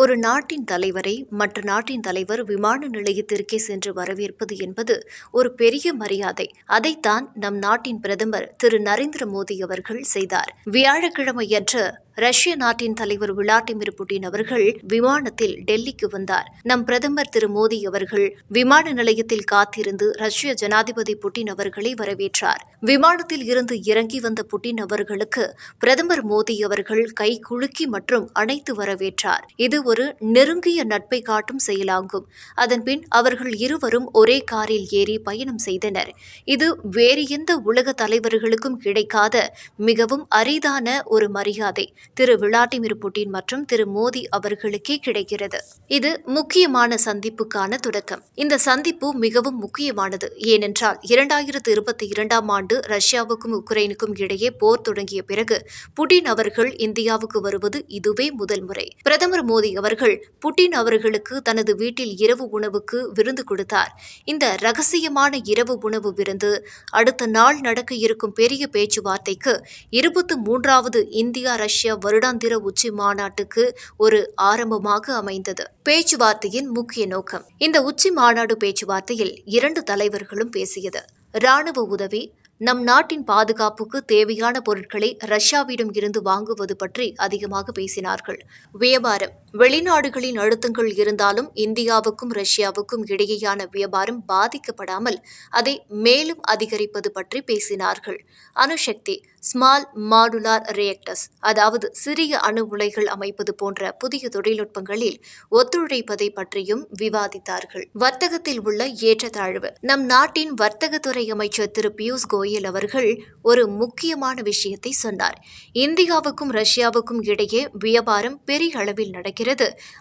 ஒரு நாட்டின் தலைவரை மற்ற நாட்டின் தலைவர் விமான நிலையத்திற்கே சென்று வரவேற்பது என்பது ஒரு பெரிய மரியாதை. அதைத்தான் நம் நாட்டின் பிரதமர் திரு நரேந்திர மோடி அவர்கள் செய்தார். வியாழக்கிழமையன்று ரஷ்ய நாட்டின் தலைவர் விளாடிமிர் புட்டின் அவர்கள் விமானத்தில் டெல்லிக்கு வந்தார். நம் பிரதமர் திரு மோடி அவர்கள் விமான நிலையத்தில் காத்திருந்து ரஷ்ய ஜனாதிபதி புட்டின் அவர்களை வரவேற்றார். விமானத்தில் இருந்து இறங்கி வந்த புட்டின் அவர்களுக்கு பிரதமர் மோடி அவர்கள் கை குலுக்கி மற்றும் அணைத்து வரவேற்றார். இது ஒரு நெருங்கிய நட்பை காட்டும் செயலாகும். அதன்பின் அவர்கள் இருவரும் ஒரே காரில் ஏறி பயணம் செய்தனர். இது வேறு எந்த உலக தலைவர்களுக்கும் கிடைக்காத மிகவும் அரிதான ஒரு மரியாதை. திரு விளாடிமிர் புட்டின் மற்றும் திரு மோடி அவர்களுக்கே கிடைக்கிறது. இது முக்கியமான சந்திப்புக்கான தொடக்கம். இந்த சந்திப்பு மிகவும் முக்கியமானது. ஏனென்றால் இரண்டாயிரத்து இருபத்தி இரண்டாம் ஆண்டு ரஷ்யாவுக்கும் உக்ரைனுக்கும் இடையே போர் தொடங்கிய பிறகு புட்டின் அவர்கள் இந்தியாவுக்கு வருவது இதுவே முதல் முறை. பிரதமர் மோடி அவர்கள் புட்டின் அவர்களுக்கு தனது வீட்டில் இரவு உணவுக்கு விருந்து கொடுத்தார். இந்த ரகசியமான இரவு உணவு விருந்து அடுத்த நாள் நடக்க இருக்கும் பெரிய பேச்சுவார்த்தைக்கு இருபத்து மூன்றாவது இந்தியா ரஷ்யா வருடாந்திர உச்சி மாநாட்டுக்கு ஒரு ஆரம்பமாக அமைந்தது. பேச்சுவார்த்தையின் முக்கிய நோக்கம். இந்த உச்சி மாநாடு பேச்சுவார்த்தையில் இரண்டு தலைவர்களும் பேசியது. ராணுவ உதவி நம் நாட்டின் பாதுகாப்புக்கு தேவையான பொருட்களை ரஷ்யாவிடம் இருந்து வாங்குவது பற்றி அதிகமாக பேசினார்கள். வியாபாரம் வெளிநாடுகளின் அழுத்தங்கள் இருந்தாலும் இந்தியாவுக்கும் ரஷ்யாவுக்கும் இடையேயான வியாபாரம் பாதிக்கப்படாமல் அதை மேலும் அதிகரிப்பது பற்றி பேசினார்கள். அணுசக்தி ஸ்மால் மாடுலார் ரியாக்டர்ஸ் அதாவது சிறிய அணு உலைகள் அமைப்பது போன்ற புதிய தொழில்நுட்பங்களில் ஒத்துழைப்பதை பற்றியும் விவாதித்தார்கள். வர்த்தகத்தில் உள்ள ஏற்றத்தாழ்வு. நம் நாட்டின் வர்த்தகத்துறை அமைச்சர் திரு பியூஷ் கோயல் அவர்கள் ஒரு முக்கியமான விஷயத்தை சொன்னார். இந்தியாவுக்கும் ரஷ்யாவுக்கும் இடையே வியாபாரம் பெரிய அளவில் நடக்கிறது.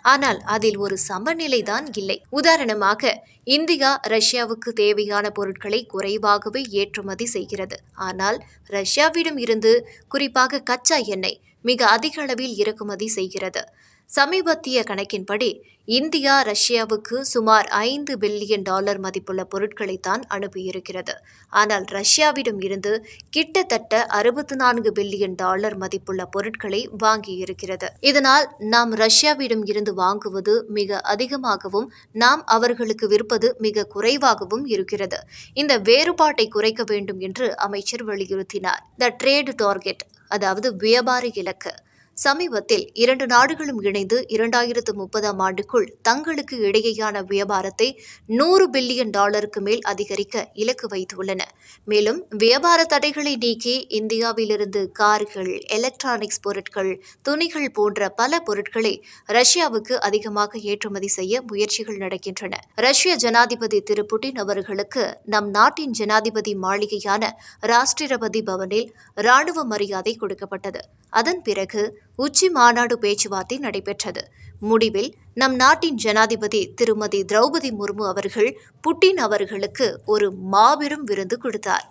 ஆனால் அதில் ஒரு சமநிலை தான் இல்லை. உதாரணமாக இந்தியா ரஷ்யாவுக்கு தேவையான பொருட்களை குறைவாகவே ஏற்றுமதி செய்கிறது. ஆனால் ரஷ்யாவிடம் இருந்து குறிப்பாக கச்சா எண்ணெய் மிக அதிக அளவில் இறக்குமதி செய்கிறது. சமீபத்திய கணக்கின்படி இந்தியா ரஷ்யாவுக்கு சுமார் ஐந்து பில்லியன் டாலர் மதிப்புள்ள பொருட்களை தான் அனுப்பியிருக்கிறது. ஆனால் ரஷ்யாவிடம் இருந்து கிட்டத்தட்ட அறுபத்தி நான்கு பில்லியன் டாலர் மதிப்புள்ள பொருட்களை வாங்கியிருக்கிறது. இதனால் நாம் ரஷ்யாவிடம் இருந்து வாங்குவது மிக அதிகமாகவும் நாம் அவர்களுக்கு விற்பது மிக குறைவாகவும் இருக்கிறது. இந்த வேறுபாட்டை குறைக்க வேண்டும் என்று அமைச்சர் வலியுறுத்தினார். த ட்ரேட் டார்கெட் அதாவது வியாபார இலக்கு. சமீபத்தில் இரண்டு நாடுகளும் இணைந்து இரண்டாயிரத்து முப்பதாம் ஆண்டுக்குள் தங்களுக்கு இடையேயான வியாபாரத்தை நூறு பில்லியன் டாலருக்கு மேல் அதிகரிக்க இலக்கு வைத்துள்ளன. மேலும் வியாபார தடைகளை நீக்கி இந்தியாவிலிருந்து கார்கள் எலக்ட்ரானிக்ஸ் பொருட்கள் துணிகள் போன்ற பல பொருட்களை ரஷ்யாவுக்கு அதிகமாக ஏற்றுமதி செய்ய முயற்சிகள் நடக்கின்றன. ரஷ்ய ஜனாதிபதி திரு புட்டின் அவர்களுக்கு நம் நாட்டின் ஜனாதிபதி மாளிகையான ராஷ்டிரபதி பவனில் ராணுவ மரியாதை கொடுக்கப்பட்டது. அதன் பிறகு உச்சி மாநாடு பேச்சுவார்த்தை நடைபெற்றது. முடிவில் நம் நாட்டின் ஜனாதிபதி திருமதி திரௌபதி முர்மு அவர்கள் புட்டின் அவர்களுக்கு ஒரு மாபெரும் விருந்து கொடுத்தார்.